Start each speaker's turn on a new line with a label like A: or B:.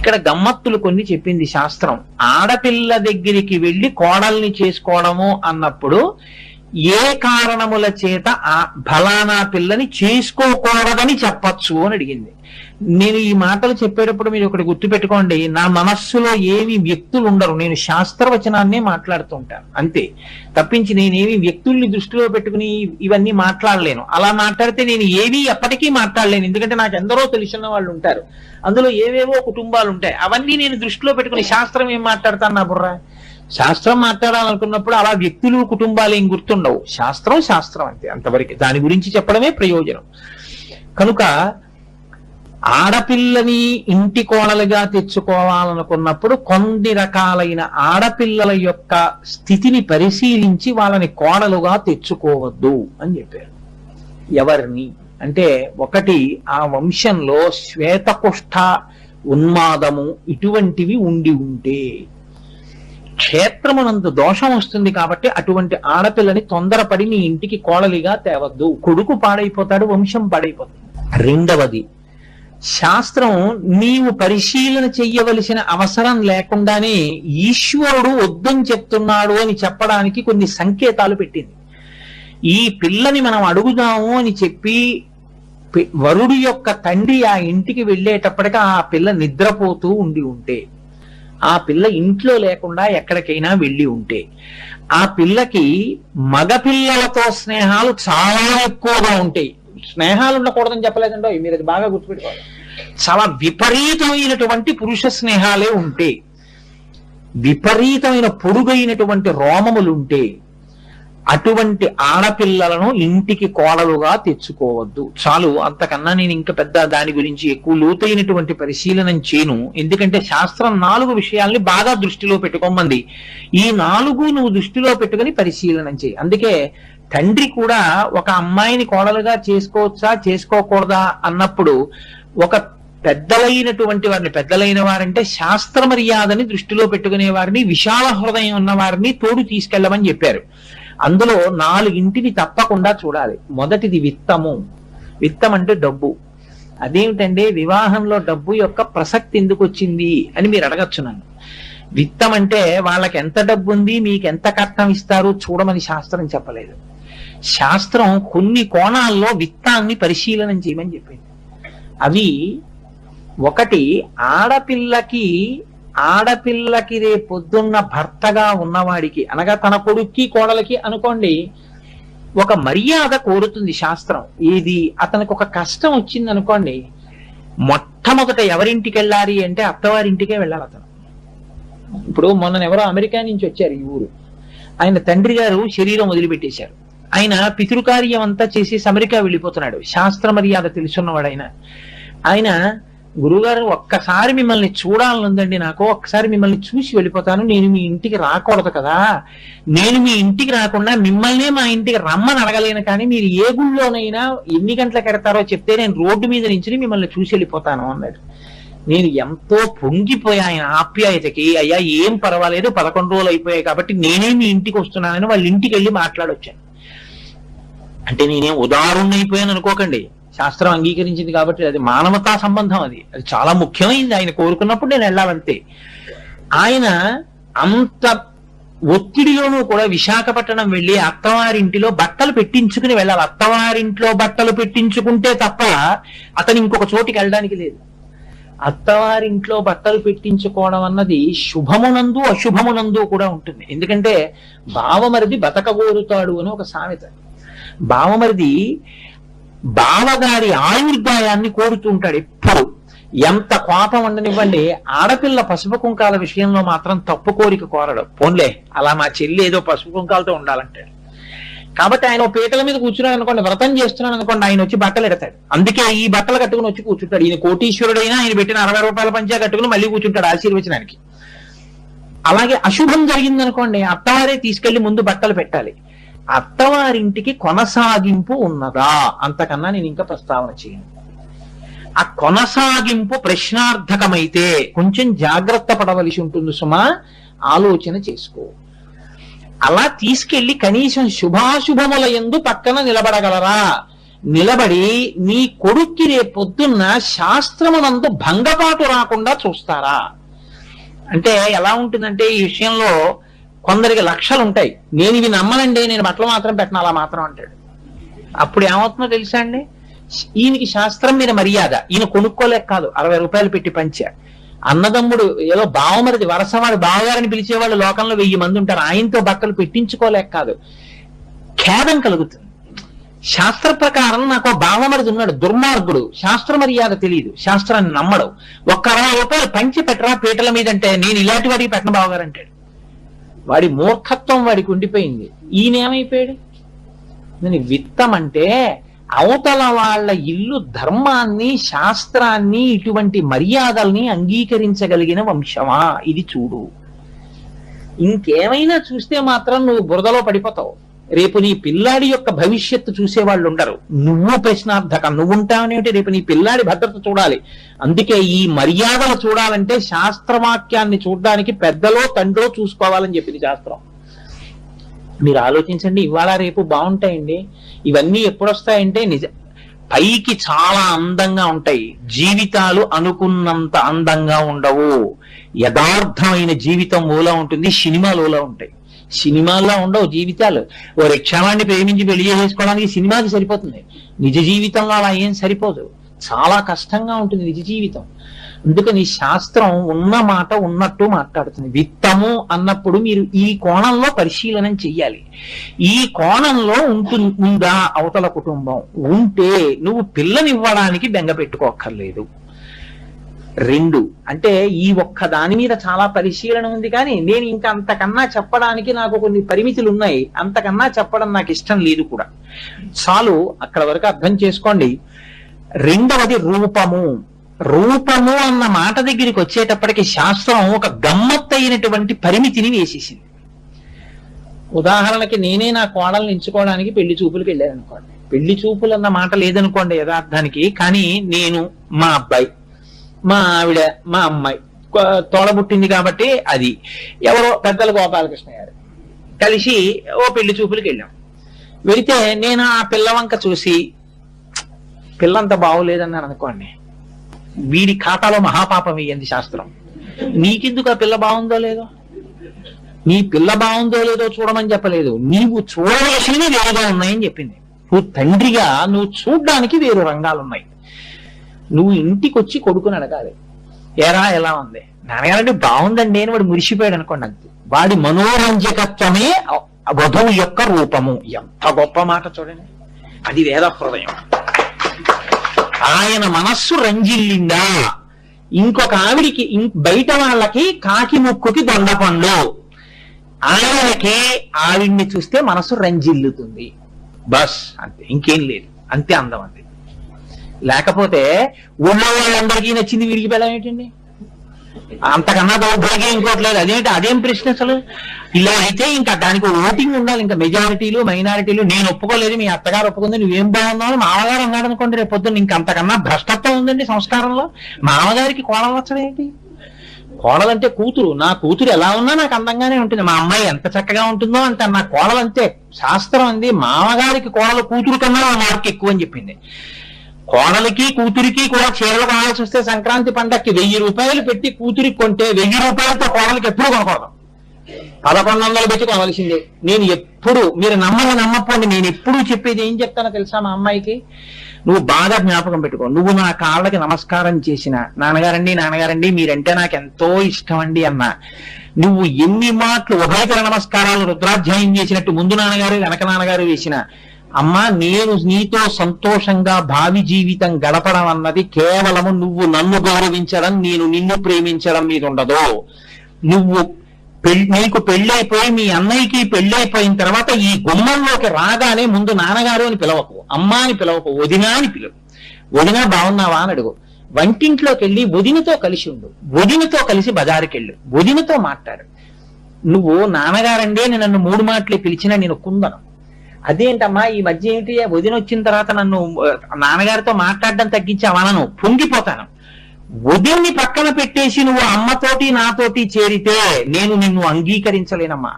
A: ఇక్కడ గమ్మత్తులు కొన్ని చెప్పింది శాస్త్రం. ఆడపిల్ల దగ్గరికి వెళ్ళి కోడల్ని చేసుకోవడము అన్నప్పుడు ఏ కారణముల చేత ఆ ఫలానా పిల్లని చేసుకోకూడదని చెప్పచ్చు అని అడిగింది. నేను ఈ మాటలు చెప్పేటప్పుడు మీరు ఒకటి గుర్తుపెట్టుకోండి నా మనస్సులో ఏమి వ్యక్తులు ఉండరు. నేను శాస్త్రవచనాన్నే మాట్లాడుతుంటాను అంతే. తప్పించి నేనేమి వ్యక్తుల్ని దృష్టిలో పెట్టుకుని ఇవన్నీ మాట్లాడలేను. అలా మాట్లాడితే నేను ఏవి ఎప్పటికీ మాట్లాడలేను. ఎందుకంటే నాకు ఎందరో తెలిసిన వాళ్ళు ఉంటారు. అందులో ఏవేవో కుటుంబాలు ఉంటాయి. అవన్నీ నేను దృష్టిలో పెట్టుకుని శాస్త్రం ఏం మాట్లాడతాను నా బుర్ర? శాస్త్రం మాట్లాడాలనుకున్నప్పుడు అలా వ్యక్తులు కుటుంబాలు ఏం గుర్తుండవు. శాస్త్రం శాస్త్రం అంతే అంతవరకు. దాని గురించి చెప్పడమే ప్రయోజనం. కనుక ఆడపిల్లని ఇంటి కోడలుగా తెచ్చుకోవాలనుకున్నప్పుడు కొన్ని రకాలైన ఆడపిల్లల యొక్క స్థితిని పరిశీలించి వాళ్ళని కోడలుగా తెచ్చుకోవద్దు అని చెప్పారు. ఎవరిని? అంటే ఒకటి ఆ వంశంలో శ్వేతకుష్ఠ ఉన్మాదము ఇటువంటివి ఉండి ఉంటే క్షేత్రమునందు దోషం వస్తుంది కాబట్టి అటువంటి ఆడపిల్లని తొందరపడి నీ ఇంటికి కోడలిగా తేవద్దు. కొడుకు పాడైపోతాడు వంశం పాడైపోతుంది. రెండవది శాస్త్రం నీవు పరిశీలన చెయ్యవలసిన అవసరం లేకుండానే ఈశ్వరుడు వద్దని చెప్తున్నాడు అని చెప్పడానికి కొన్ని సంకేతాలు పెట్టింది. ఈ పిల్లని మనం అడుగుదాము అని చెప్పి వరుడు యొక్క తండ్రి ఆ ఇంటికి వెళ్ళేటప్పటికి ఆ పిల్ల నిద్రపోతూ ఉండి ఉంటే ఆ పిల్ల ఇంట్లో లేకుండా ఎక్కడికైనా వెళ్ళి ఉంటే ఆ పిల్లకి మగపిల్లలతో స్నేహాలు చాలా ఎక్కువగా ఉంటాయి. స్నేహాలు ఉండకూడదని చెప్పలేదండో మీరు అది బాగా గుర్తుపెట్టుకోవాలి. చాలా విపరీతమైనటువంటి పురుష స్నేహాలే ఉంటే విపరీతమైన పొడుగైనటువంటి రోమములుంటే అటువంటి ఆడపిల్లలను ఇంటికి కోడలుగా తెచ్చుకోవద్దు. చాలు అంతకన్నా నేను ఇంకా పెద్ద దాని గురించి ఎక్కువ లోతైనటువంటి పరిశీలన చేయను. ఎందుకంటే శాస్త్రం నాలుగు విషయాల్ని బాగా దృష్టిలో పెట్టుకోమంది. ఈ నాలుగు నువ్వు దృష్టిలో పెట్టుకుని పరిశీలన చేయి. అందుకే తండ్రి కూడా ఒక అమ్మాయిని కోడలుగా చేసుకోవచ్చా చేసుకోకూడదా అన్నప్పుడు ఒక పెద్దలైనటువంటి వారిని పెద్దలైన వారంటే శాస్త్ర మర్యాదని దృష్టిలో పెట్టుకునే వారిని విశాల హృదయం ఉన్న వారిని తోడు తీసుకెళ్ళమని చెప్పారు. అందులో నాలుగింటిని తప్పకుండా చూడాలి. మొదటిది విత్తము. విత్తం అంటే డబ్బు. అదేమిటంటే వివాహంలో డబ్బు యొక్క ప్రసక్తి ఎందుకు వచ్చింది అని మీరు అడగచ్చు నన్ను. విత్తం అంటే వాళ్ళకి ఎంత డబ్బు ఉంది మీకు ఎంత కట్నం ఇస్తారు చూడమని శాస్త్రం చెప్పలేదు. శాస్త్రం కొన్ని కోణాల్లో విత్తాన్ని పరిశీలన చేయమని చెప్పింది. అవి ఒకటి ఆడపిల్లకి ఆడపిల్లకి పొద్దున్న భర్తగా ఉన్నవాడికి అనగా తన కొడుక్కి కోడలకి అనుకోండి ఒక మర్యాద కోరుతుంది శాస్త్రం. ఇది అతనికి ఒక కష్టం వచ్చింది అనుకోండి మొట్టమొదట ఎవరింటికి వెళ్ళాలి అంటే అత్తవారింటికే వెళ్ళాలి అతను. ఇప్పుడు మొన్న ఎవరో అమెరికా నుంచి వచ్చారు ఈ ఊరు. ఆయన తండ్రి గారు శరీరం వదిలిపెట్టేశారు. ఆయన పితృకార్యం అంతా చేసి అమెరికా వెళ్ళిపోతున్నాడు. శాస్త్ర మర్యాద తెలుసున్నవాడు ఆయన. ఆయన గురువుగారు ఒక్కసారి మిమ్మల్ని చూడాలనుందండి నాకు ఒక్కసారి మిమ్మల్ని చూసి వెళ్ళిపోతాను నేను మీ ఇంటికి రాకూడదు కదా. నేను మీ ఇంటికి రాకుండా మిమ్మల్నే మా ఇంటికి రమ్మని అడగలేను కానీ మీరు ఏ గుళ్ళోనైనా ఎన్ని గంటలకు ఎడతారో చెప్తే నేను రోడ్డు మీద నుంచి మిమ్మల్ని చూసి వెళ్ళిపోతాను అన్నాడు. నేను ఎంతో పొంగిపోయా ఆయన ఆప్యాయతకి అయ్యా ఏం పర్వాలేదు పదకొండు రోజులు అయిపోయాయి కాబట్టి నేనే మీ ఇంటికి వస్తున్నానని వాళ్ళ ఇంటికి వెళ్ళి మాట్లాడొచ్చాను. అంటే నేనేం అయిపోయాను అనుకోకండి. శాస్త్రం అంగీకరించింది కాబట్టి అది మానవతా సంబంధం అది. అది చాలా ముఖ్యమైంది. ఆయన కోరుకున్నప్పుడు నేను వెళ్ళాలంతే. ఆయన అంత ఒత్తిడిలోనూ కూడా విశాఖపట్నం వెళ్ళి అత్తవారింటిలో బట్టలు పెట్టించుకుని వెళ్ళాలి. అత్తవారింట్లో బట్టలు పెట్టించుకుంటే తప్ప అతను ఇంకొక చోటికి వెళ్ళడానికి లేదు. అత్తవారింట్లో బట్టలు పెట్టించుకోవడం అన్నది శుభమునందు అశుభమునందు కూడా ఉంటుంది. ఎందుకంటే బావమరిది బతకగోరుతాడు అని ఒక సామెత. బావమరిది బావగారి ఆయుర్దాయాన్ని కోరుతూ ఉంటాడు ఎప్పుడు. ఎంత కోపం ఉండనివ్వండి ఆడపిల్ల పసుపు కుంకాల విషయంలో మాత్రం తప్పు కోరిక కోరడు. పోన్లే అలా మా చెల్లి ఏదో పసుపు కుంకాలతో ఉండాలంటాడు. కాబట్టి ఆయన పీటల మీద కూర్చున్నాడు అనుకోండి వ్రతం చేస్తున్నాడు అనుకోండి ఆయన వచ్చి బట్టలు ఎడతాడు. అందుకే ఈ బట్టలు కట్టుకుని వచ్చి కూర్చుంటాడు. ఈయన కోటీశ్వరుడైనా ఆయన పెట్టిన అరవై రూపాయల పంచా కట్టుకుని మళ్ళీ కూర్చుంటాడు ఆశీర్వచనానికి. అలాగే అశుభం జరిగిందనుకోండి అత్తవారే తీసుకెళ్ళి ముందు బట్టలు పెట్టాలి. అత్తవారింటికి కొనసాగింపు ఉన్నదా? అంతకన్నా నేను ఇంకా ప్రస్తావన చేయను. ఆ కొనసాగింపు ప్రశ్నార్థకమైతే కొంచెం జాగ్రత్త పడవలసి ఉంటుంది సుమా. ఆలోచన చేసుకో. అలా తీసుకెళ్ళి కనీసం శుభాశుభముల ఎందు పక్కన నిలబడగలరా? నిలబడి నీ కొడుక్కి రేపొద్దున్న శాస్త్రమునందు భంగపాటు రాకుండా చూస్తారా? అంటే ఎలా ఉంటుందంటే ఈ విషయంలో కొందరికి లక్షలు ఉంటాయి నేను ఇవి నమ్మనండి నేను బట్టలు మాత్రం పెట్టను అలా మాత్రం అంటాడు. అప్పుడు ఏమవుతుందో తెలుసా అండి? ఈయనకి శాస్త్రం మీద మర్యాద. ఈయన కొనుక్కోలేక కాదు అరవై రూపాయలు పెట్టి పంచా. అన్నదమ్ముడు ఏదో బావమరిది వరసవాడు బావగారిని పిలిచేవాళ్ళు లోకంలో వెయ్యి మంది ఉంటారు. ఆయనతో బట్టలు పెట్టించుకోలేక కాదు. ఖేదం కలుగుతుంది. శాస్త్ర ప్రకారం నాకు బావమరిది ఉన్నాడు దుర్మార్గుడు. శాస్త్ర మర్యాద తెలియదు. శాస్త్రాన్ని నమ్మడు. ఒక్క అరవై రూపాయలు పంచి పెట్టరా పీటల మీద అంటే నేను ఇలాంటి వాడికి పెట్టిన బావగారు అంటాడు. వాడి మూర్ఖత్వం వాడికి ఉండిపోయింది. ఈయన ఏమైపోయాడు నేను విత్తం అంటే అవతల వాళ్ళ ఇల్లు ధర్మాన్ని శాస్త్రాన్ని ఇటువంటి మర్యాదల్ని అంగీకరించగలిగిన వంశమా? ఇది చూడు. ఇంకేమైనా చూస్తే మాత్రం నువ్వు బురదలో పడిపోతావు. రేపు నీ పిల్లాడి యొక్క భవిష్యత్తు చూసే వాళ్ళు ఉండరు. నువ్వు ప్రశ్నార్థక నువ్వు రేపు నీ పిల్లాడి భద్రత చూడాలి. అందుకే ఈ మర్యాదలు చూడాలంటే శాస్త్రవాక్యాన్ని చూడడానికి పెద్దలో తండ్రో చూసుకోవాలని చెప్పింది శాస్త్రం. మీరు ఆలోచించండి ఇవాళ రేపు బాగుంటాయండి. ఇవన్నీ ఎప్పుడొస్తాయంటే నిజ పైకి చాలా అందంగా ఉంటాయి. జీవితాలు అనుకున్నంత అందంగా ఉండవు. యథార్థమైన జీవితం ఓలా ఉంటుంది సినిమాలు ఓలా ఉంటాయి. సినిమాల్లో ఉండవు జీవితాలు. ఓ రిక్షావాణ్ణి ప్రేమించి పెళ్ళి చేసుకోవడానికి సినిమాకి సరిపోతుంది. నిజ జీవితంలో అలా ఏం సరిపోదు. చాలా కష్టంగా ఉంటుంది నిజ జీవితం. అందుకని శాస్త్రం ఉన్న మాట ఉన్నట్టు మాట్లాడుతుంది. విత్తము అన్నప్పుడు మీరు ఈ కోణంలో పరిశీలన చెయ్యాలి. ఈ కోణంలో ఉంటుందా అవతల కుటుంబం? ఉంటే నువ్వు పిల్లనివ్వడానికి బెంగ పెట్టుకోక్కర్లేదు. రెండు. అంటే ఈ ఒక్క దాని మీద చాలా పరిశీలన ఉంది కానీ నేను ఇంకా అంతకన్నా చెప్పడానికి నాకు కొన్ని పరిమితులు ఉన్నాయి అంతకన్నా చెప్పడం నాకు ఇష్టం లేదు కూడా. చాలు అక్కడ వరకు అర్థం చేసుకోండి. రెండవది రూపము. రూపము అన్న మాట దగ్గరికి వచ్చేటప్పటికి శాస్త్రం ఒక గమ్మత్తైనటువంటి పరిమితిని వేసేసింది. ఉదాహరణకి నేనే నా కోడల్ని ఎంచుకోవడానికి పెళ్ళి చూపులకు వెళ్ళాను అనుకోండి. పెళ్ళి చూపులు అన్న మాట లేదనుకోండి యథార్థానికి కానీ నేను మా అబ్బాయి. మా ఆవిడ మా అమ్మాయి. తోడబుట్టింది కాబట్టి అది. ఎవరో పెద్దల గోపాలకృష్ణ గారు. కలిసి ఓ పెళ్ళి చూపులకు వెళ్ళాం. వెళితే నేను ఆ పిల్లవంక చూసి పిల్లంత బాగోలేదన్నాను అనుకోండి. వీడి ఖాతాలో మహాపాపం వేయండి శాస్త్రం. నీకెందుకు ఆ పిల్ల బాగుందో లేదో? నీ పిల్ల బాగుందో లేదో చూడమని చెప్పలేదు. నీవు చూడవలసినవి వేరుగా ఉన్నాయని చెప్పింది. నువ్వు తండ్రిగా నువ్వు చూడ్డానికి వేరు రంగాలు ఉన్నాయి నువ్వు ఇంటికి వచ్చి కొడుకుని అడగాలి. ఎరా ఎలా ఉంది? నాన్నగారంటే బాగుందండి. అని వాడు మురిసిపోయాడు అనుకోండి అంతే. వాడి మనోరంజకత్వమే వధువు యొక్క రూపము. ఎంత గొప్ప మాట చూడండి. అది వేద హృదయం. ఆయన మనస్సు రంజిల్లిందా? ఇంకొక ఆవిడికి బయట వాళ్ళకి కాకి ముక్కుకి దొండపండు ఆయనకి ఆవిడ్ని చూస్తే మనసు రంజిల్లుతుంది. బస్. అంతే ఇంకేం లేదు. అంతే అందం అంతే లేకపోతే ఉన్న వాళ్ళందరికీ నచ్చింది వీడికి బలం ఏంటండి? అంతకన్నా దౌర్భాగ్యం ఇంకోటి లేదు. అదేంటి? అదేం ప్రశ్న అసలు? ఇలా అయితే ఇంకా దానికి ఓటింగ్ ఉండాలి. ఇంకా మెజారిటీలు మైనారిటీలు నేను ఒప్పుకోలేదు మీ అత్తగారు ఒప్పుకుంది నువ్వేం బాగున్నావు మామగారు అన్నాడు అనుకోండి రేపు పొద్దున్న ఇంకా అంతకన్నా భ్రష్టత్వం ఉందండి సంస్కారంలో. మామగారికి కోడలు వచ్చడం ఏంటి? కోడలంటే కూతురు. నా కూతురు ఎలా ఉన్నా నాకు అందంగానే ఉంటుంది. మా అమ్మాయి ఎంత చక్కగా ఉంటుందో అంత నా కోడలు అంతే శాస్త్రం అంది మామగారికి కోడలు కూతురు కన్నా మార్క్ ఎక్కువ అని చెప్పింది. కోడలికి కూతురికి కూడా చీరలు కావాల్సి వస్తే సంక్రాంతి పండక్కి వెయ్యి రూపాయలు పెట్టి కూతురికి కొంటే వెయ్యి రూపాయలతో కోడలికి ఎప్పుడు కొనకూడదు. పదకొండు వందలు పెట్టి కొనవలసిందే నేను ఎప్పుడు మీరు నమ్మని నమ్మకండి నేను ఎప్పుడు చెప్పేది ఏం చెప్తానో తెలుసా మా అమ్మాయికి? నువ్వు బాగా జ్ఞాపకం పెట్టుకో. నువ్వు నా కాళ్ళకి నమస్కారం చేసిన నాన్నగారండి నాన్నగారండి మీరంటే నాకు ఎంతో ఇష్టం అండి అన్న. నువ్వు ఎన్ని మాటలు ఉభయకర నమస్కారాలు రుద్రాధ్యాయం చేసినట్టు ముందు నాన్నగారు వెనక నాన్నగారు వేసిన అమ్మా నేను నీతో సంతోషంగా భావి జీవితం గడపడం అన్నది కేవలము నువ్వు నన్ను గౌరవించడం నేను నిన్ను ప్రేమించడం మీద ఉండదు. నువ్వు నీకు పెళ్ళైపోయి మీ అన్నయ్యకి పెళ్ళైపోయిన తర్వాత ఈ గుమ్మంలోకి రాగానే ముందు నాన్నగారు అని పిలవకు అమ్మ అని పిలవకు వదినా అని పిలువు. వదినా బాగున్నావా అని అడుగు. వంటింట్లోకి వెళ్ళి వదినతో కలిసి ఉండు. వదినతో కలిసి బజారుకి వెళ్ళు. వదినతో మాట్లాడు. నువ్వు నాన్నగారండి అని నన్ను మూడు మాటలే పిలిచినా నేను కుందను. అదేంటమ్మా ఈ మధ్య ఏంటి వదిన వచ్చిన తర్వాత నన్ను నాన్నగారితో మాట్లాడడం తగ్గించావనను పొంగిపోతాను. వదిన్ని పక్కన పెట్టేసి నువ్వు అమ్మతోటి నాతోటి చేరితే నేను నిన్ను అంగీకరించలేనమ్మా.